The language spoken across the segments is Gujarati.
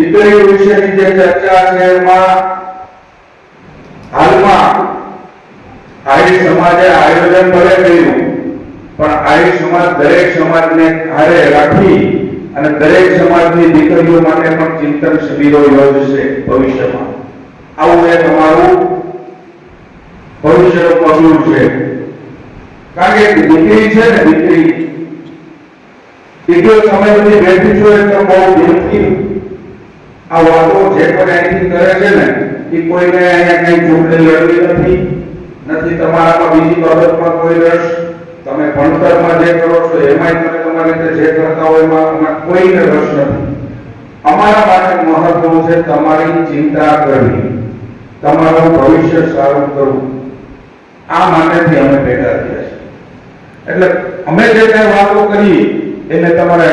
દીકરીઓ વિશેની જે ચર્ચા છે એમાં હાલમાં આર્ય સમાજે આયોજન ભલે કર્યું, પણ આર્ય સમાજ દરેક સમાજને હારે રાખી અને દરેક સમાજની દીકરીઓ માટે પણ ચિંતન શિબિરો યોજશે ભવિષ્યમાં. આવું એ તમારું ભવિષ્યનું પગલું છે. કારણ કે દીકરી છે ને દીકરી, દીકરીઓ સમય બધી બેઠી છો એટલે બહુ દિલથી આ વાતો જે પણ અહીંથી કરે છે ને, એ કોઈને અહીંયા કઈ ચૂંટણી લડવી નથી. નથી તમારામાં બીજી બાબતમાં કોઈ રસ. તમે ભણતરમાં જે કરો છો, એમાંય તમે તમારી રીતે જે કરતા હોય એમાં કોઈને રસ નથી. અમારા માટે મહત્વનું છે તમારી ચિંતા કરવી. તમારું ભવિષ્ય સારું કરવું. આ માટેથી અમે ભેગા થયા છીએ. એટલે અમે જે કઈ વાતો કરી એને તમારે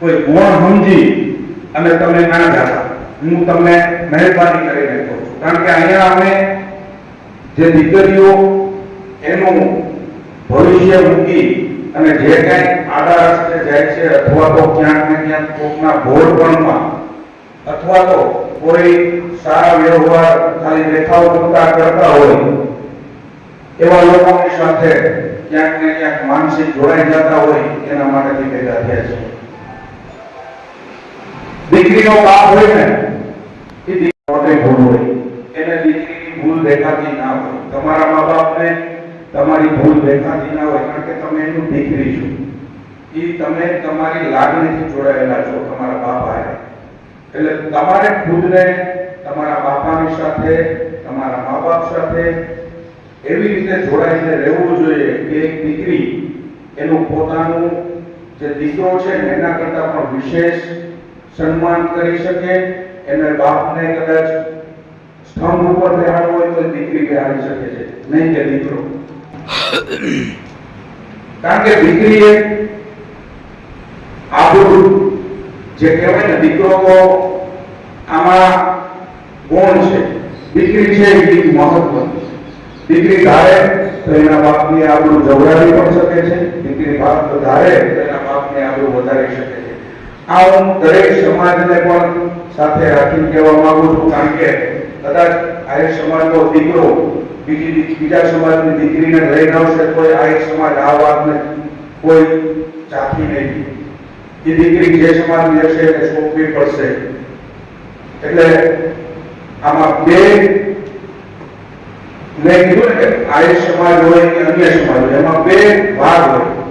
કોઈ ગુણ સમજી અને તમે ના જાતા હું તમને મહેરબાની કરીને કહું છું. કારણ કે અહીંયા અમે જે દીકરીઓ એનું ભવિષ્ય મૂકી અને જે કઈ આડા રસ્તે જાય છે, અથવા તો ક્યાંક ને ક્યાંક કોકના ભોળપણમાં અથવા તો કોઈ સારા વ્યવહાર ખાલી દેખાવ પૂરતા કરતા હોય, એવા લોકોની સાથે ક્યાંક ને ક્યાંક માનસિક જોડાઈ જતા હોય, એના માટેથી ભેગા થયા છે દીકરીનો બાપ હોય ને, એ દીકરી ભૂલ હોય. એને દીકરીની ભૂલ દેખાતી ના હોય. તમારા મા બાપને તમારી ભૂલ દેખાતી ના હોય, કારણ કે તમે એનું દીકરી છો. એ તમે તમારી લાગણીથી જોડાયેલા છો, તમારા બાપા એટલે તમારે ખુદને તમારા બાપાની સાથે, તમારા મા બાપ સાથે એવી રીતે જોડાઈને રહેવું જોઈએ કે એક દીકરી એનું પોતાનું જે દીકરો છે એના કરતાં પણ વિશેષ સન્માન કરી શકે, એને બાપને કદાચ સ્તંભ ઉપર બેહાડવો હોય તો દીકરી બેહાડી શકે છે. નહીં કે દીકરો. કારણ કે દીકરી એ આપણું જે કહેવાય ને, દીકરો આમાં ગુણ છે. દીકરી છે એ મહત્વની દીકરી ધારે તો એના બાપની આપણું જવડાવી પણ શકે છે. દીકરી બાપ ધારે તો એના બાપને આપણું વધારી શકે છે. આ હું દરેક સમાજને પણ સાથે રાખીને કહેવા માંગુ છું, કારણ કે કદાચ આર્ય સમાજનો દીકરો બીજી દી- બીજા સમાજની દીકરીને લઈને આવશે, તો આર્ય સમાજ આ વાતને કોઈ ચાખી નહીં. એ દીકરી જે સમાજની હશે એને સોંપવી પડશે. એટલે આમાં બે મેં કીધું ને કે આર્ય સમાજ હોય કે અન્ય સમાજ હોય, એમાં બે ભાગ હોય.